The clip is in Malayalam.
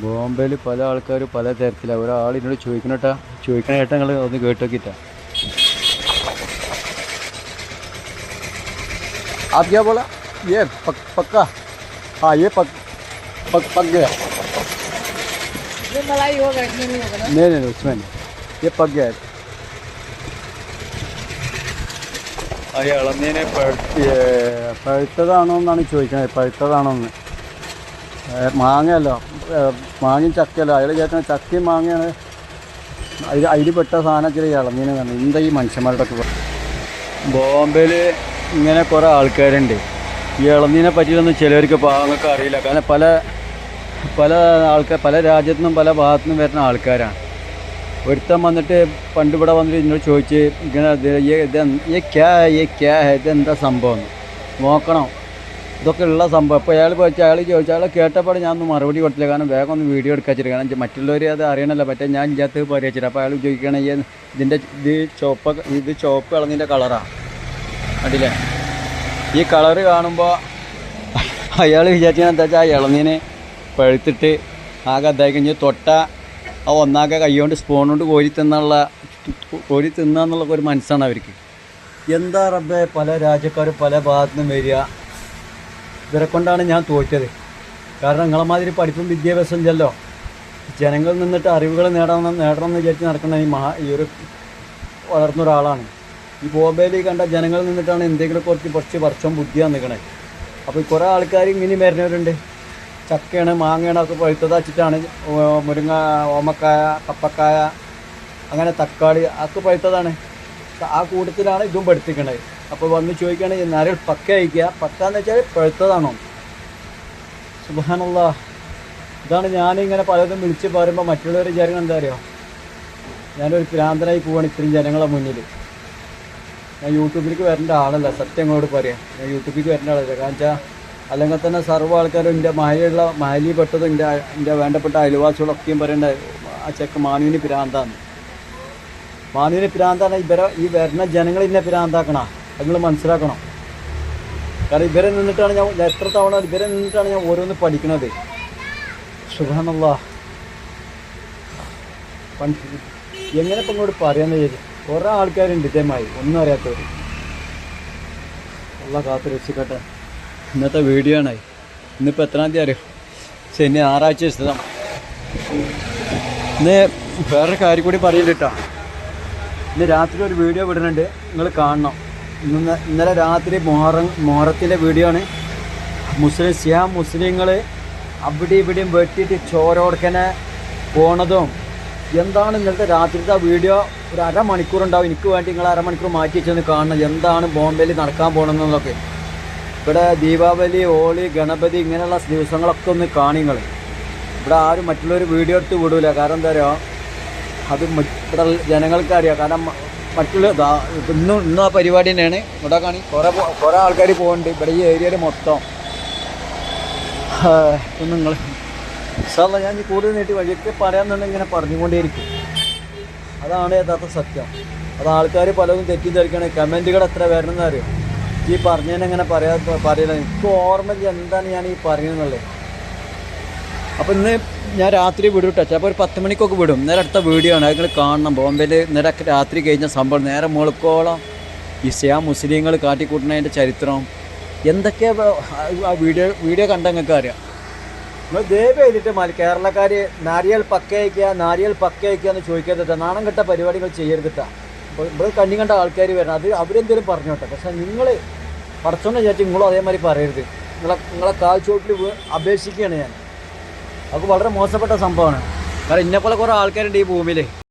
ബോംബെയിൽ പല ആൾക്കാരും പല തരത്തിലാണ് ഒരാൾ എന്നോട് ചോദിക്കണട്ടാ ചോദിക്കണ ഏട്ടാ നിങ്ങൾ ഒന്ന് കേട്ട് നോക്കിട്ടാ आप क्या बोला ये पक, पक्का हाँ ये पक पक पक गया ये मलाई होगा इसमें नहीं होगा ना नहीं नहीं नहीं, उसमें नहीं ये पक गया है ആ ഇളനീനെ പഴുത്തി പഴുത്തതാണോ എന്നാണ് ചോദിക്കുന്നത് പഴുത്തതാണോ എന്ന് ഏ, മാങ്ങയല്ലോ. മാങ്ങയും ചക്കയല്ലോ. അയാൾ ചേട്ടൻ ചക്കയും മാങ്ങയാണ് അതിൽ അതിൽ പെട്ട സാധനം ചില ഇളനീനെ തന്നെ എന്താ ഈ മനുഷ്യന്മാരുടെ ഒക്കെ ബോംബെയിൽ ഇങ്ങനെ കുറേ ആൾക്കാരുണ്ട്. ഈ ഇളനീനെ പറ്റിയിട്ടൊന്നും ചിലവർക്ക് പാവങ്ങൾക്ക് അറിയില്ല. കാരണം പല പല ആൾക്കാർ പല രാജ്യത്തു നിന്നും പല ഭാഗത്തു നിന്നും വരുന്ന ആൾക്കാരാണ്. ഒരുത്തൻ വന്നിട്ട് പണ്ട് ഇവിടെ വന്നിട്ട് എന്നോട് ചോദിച്ച് ഇങ്ങനെ ഇത് ഇതെന്താ സംഭവം. നോക്കണം. ഇതൊക്കെ ഉള്ള സംഭവം. ഇപ്പോൾ അയാൾ ചോദിച്ചാൽ അയാൾ ചോദിച്ചാൽ അയാൾ കേട്ടപ്പോൾ ഞാൻ മറുപടി കൊടുത്തില്ല. കാരണം വേഗം ഒന്ന് വീഡിയോ എടുക്കാൻ വെച്ചിട്ട് കാരണം മറ്റുള്ളവർ അത് അറിയണമല്ലോ പറ്റേ ഞാൻ ഇതിനകത്ത് പരിഹരിച്ചിട്ട് അപ്പോൾ അയാൾ ഈ ഇതിന്റെ ഇത് ചുവപ്പ് ഇത് ചുവപ്പ് ഇളന്നിന്റെ കളറാണ് കണ്ടില്ലേ? ഈ കളറ് കാണുമ്പോൾ അയാൾ വിചാരിച്ചാൽ എന്താ വെച്ചാൽ ആ ഇളനീനെ പഴുത്തിട്ട് ആകെ അതായി കഴിഞ്ഞ് തൊട്ട ആ ഒന്നാകെ കൈകൊണ്ട് സ്പൂൺ കൊണ്ട് കോരി തിന്നുള്ള കോരി തിന്നാന്നുള്ള ഒരു മനസ്സാണ് അവർക്ക്. എന്താ റബ്ബെ? പല രാജ്യക്കാർ പല ഭാഗത്തു നിന്നും വരിക. ഇവരെ കൊണ്ടാണ് ഞാൻ തോറ്റത്. കാരണം നിങ്ങളെ മാതിരി പഠിപ്പും വിദ്യാഭ്യാസം ഇല്ലല്ലോ. ജനങ്ങളിൽ നിന്നിട്ട് അറിവുകൾ നേടണം നേടണം എന്ന് വിചാരിച്ച് നടക്കുന്ന ഈ മഹാ ഈ ഒരു വളർന്ന ഒരാളാണ്. ഈ ബോംബെയിൽ കണ്ട ജനങ്ങളിൽ നിന്നിട്ടാണ് എന്തെങ്കിലും കുറച്ച് കുറച്ച് വർഷം ബുദ്ധിയാണ് നിൽക്കണേ. അപ്പോൾ കുറേ ആൾക്കാർ ഇങ്ങനെ വരുന്നവരുണ്ട്. ചക്കയാണ് മാങ്ങയാണ് ഒക്കെ പഴുത്തതാച്ചിട്ടാണ് മുരിങ്ങ ഓമക്കായ കപ്പക്കായ അങ്ങനെ തക്കാളി അതൊക്കെ പഴുത്തതാണ്. ആ കൂട്ടത്തിലാണ് ഇതും പഠിപ്പിക്കണത്. അപ്പോൾ വന്ന് ചോദിക്കുകയാണെങ്കിൽ നരൾ പക്ക അയക്കുക പക്ക എന്ന് വെച്ചാൽ പഴുത്തതാണോ? സുബാനുള്ള ഇതാണ് ഞാനിങ്ങനെ പലതും വിളിച്ച് പറയുമ്പോൾ മറ്റുള്ളവർ വിചാരിക്കണം എന്താ അറിയോ? ഞാനൊരു ഭ്രാന്തനായി പോവാണ് ഇത്രയും ജനങ്ങളെ മുന്നിൽ. ഞാൻ യൂട്യൂബിലേക്ക് വരേണ്ട ആളല്ല സത്യം അങ്ങോട്ട് പറയാം. ഞാൻ യൂട്യൂബിലേക്ക് വരേണ്ട ആളല്ല. കാരണം വെച്ചാൽ അല്ലെങ്കിൽ തന്നെ സർവ ആൾക്കാരും എന്റെ മഹലുള്ള മഹലിൽ പെട്ടതും എന്റെ എന്റെ വേണ്ടപ്പെട്ട അയൽവാസികളൊക്കെയും പറയേണ്ട ആ ചെക്ക് മാനുവിന് ഭ്രാന്താന്ന് മാനുവിന് ഭ്രാന്താണ് ഇവരെ ഈ വരുന്ന ജനങ്ങൾ ഇന്നെ ഭ്രാന്താക്കണ. അത് നിങ്ങൾ മനസ്സിലാക്കണം. കാരണം ഇവരെ നിന്നിട്ടാണ് ഞാൻ എത്ര തവണ ഇവരെ നിന്നിട്ടാണ് ഞാൻ ഓരോന്ന് പഠിക്കണത്. സുഖാനുള്ള എങ്ങനെ ഇപ്പം ഇങ്ങോട്ട് പറയാന്ന് ചോദിച്ചു കുറേ ആൾക്കാരുണ്ട് ഇതേമായി ഒന്നും അറിയാത്തവർ ഉള്ള കാത്തു രക്ഷിക്കട്ടെ. ഇന്നത്തെ വീഡിയോ ആണ്. ഇന്നിപ്പോൾ എത്രാം തീയതി അറിയോ? ശനി ആറാഴ്ച സ്ഥലം ഇന്ന് വേറൊരു കാര്യം കൂടി പറയുന്നുണ്ട് കേട്ടോ ഇന്ന് രാത്രി ഒരു വീഡിയോ വിടുന്നുണ്ട്. നിങ്ങൾ കാണണം. ഇന്നലെ രാത്രി മൊഹറം മൊഹറത്തിന്റെ വീഡിയോ ആണ്. മുസ്ലിം സിയാ മുസ്ലിങ്ങൾ അവിടെ ഇവിടെയും വെട്ടിയിട്ട് ചോരോടക്കനെ പോണതും. എന്താണ് ഇന്നലത്തെ രാത്രിത്തെ വീഡിയോ ഒരു അരമണിക്കൂർ ഉണ്ടാവും. എനിക്ക് വേണ്ടി നിങ്ങൾ അരമണിക്കൂർ മാറ്റി വെച്ചൊന്ന് കാണണം. എന്താണ് ബോംബെയിൽ നടക്കാൻ പോകണമെന്നൊക്കെ ഇവിടെ ദീപാവലി ഹോളി ഗണപതി ഇങ്ങനെയുള്ള ദിവസങ്ങളൊക്കെ ഒന്ന് കാണിങ്ങൾ ഇവിടെ ആരും മറ്റുള്ളവർ വീഡിയോ എടുത്ത് വിടൂല. കാരണം എന്താ പറയുക അത് ഇവിടെ ജനങ്ങൾക്കറിയാം. കാരണം മറ്റുള്ള ഇന്ന് ഇന്നും ആ പരിപാടി തന്നെയാണ്. ഇവിടെ കാണി കുറേ കുറേ ആൾക്കാർ പോകുന്നുണ്ട് ഇവിടെ ഈ ഏരിയയിൽ മൊത്തം. ഇപ്പം നിങ്ങൾ സാറല്ല ഞാൻ കൂടുതൽ നീട്ടി വഴിയൊക്കെ പറയാമെന്നുണ്ടെങ്കിൽ ഇങ്ങനെ പറഞ്ഞുകൊണ്ടേയിരിക്കും. അതാണ് യഥാർത്ഥ സത്യം. അത് ആൾക്കാർ പലതും തെറ്റിദ്ധരിക്കണേ. കമന്റുകൾ എത്ര വരണമെന്ന് അറിയാം? ഈ പറഞ്ഞതിനെ ഇങ്ങനെ പറയാ പറയുന്നത് എനിക്ക് ഓർമ്മ എന്താണ് ഞാൻ ഈ പറയുന്നുള്ളത് അപ്പം ഇന്ന് ഞാൻ രാത്രി വിടും കേട്ടോ ചിലപ്പോൾ ഒരു പത്ത് മണിക്കൊക്കെ വിടും. നേരെ അടുത്ത വീഡിയോ ആണ്. നിങ്ങൾ കാണണം. ബോംബെയിൽ നേരെ രാത്രി കഴിഞ്ഞ സംഭവം. നേരെ മുളക്കോളം ഈ സിയാ മുസ്ലിങ്ങൾ കാട്ടിക്കൂട്ടുന്നതിന്റെ ചരിത്രം. എന്തൊക്കെയാ ആ വീഡിയോ വീഡിയോ കണ്ട നിങ്ങൾക്ക് അറിയാം. നിങ്ങൾ ദയവ് ചെയ്തിട്ട് മല കേരളക്കാർ നാരിയൽ പക്ക അയക്കുക നാരിയൽ പക്ക അയക്കുക എന്ന് ചോദിക്കരുത് നാണം കെട്ട പരിപാടികൾ ചെയ്യരുതിട്ട അപ്പോൾ ഇവിടെ കണ്ണി കണ്ട ആൾക്കാർ വരണം. അത് അവരെന്തെങ്കിലും പറഞ്ഞോട്ടെ പക്ഷേ നിങ്ങൾ പടച്ചോണ്ട് വിചാരിച്ച് നിങ്ങളും അതേമാതിരി പറയരുത്. നിങ്ങളെ നിങ്ങളെ കാൽ ചോട്ടിൽ അപേക്ഷിക്കുകയാണ് ഞാൻ. അത് വളരെ മോശപ്പെട്ട സംഭവമാണ്. കാരണം ഇന്നെപ്പോലെ കുറേ ആൾക്കാരുണ്ട് ഈ ഭൂമിയിൽ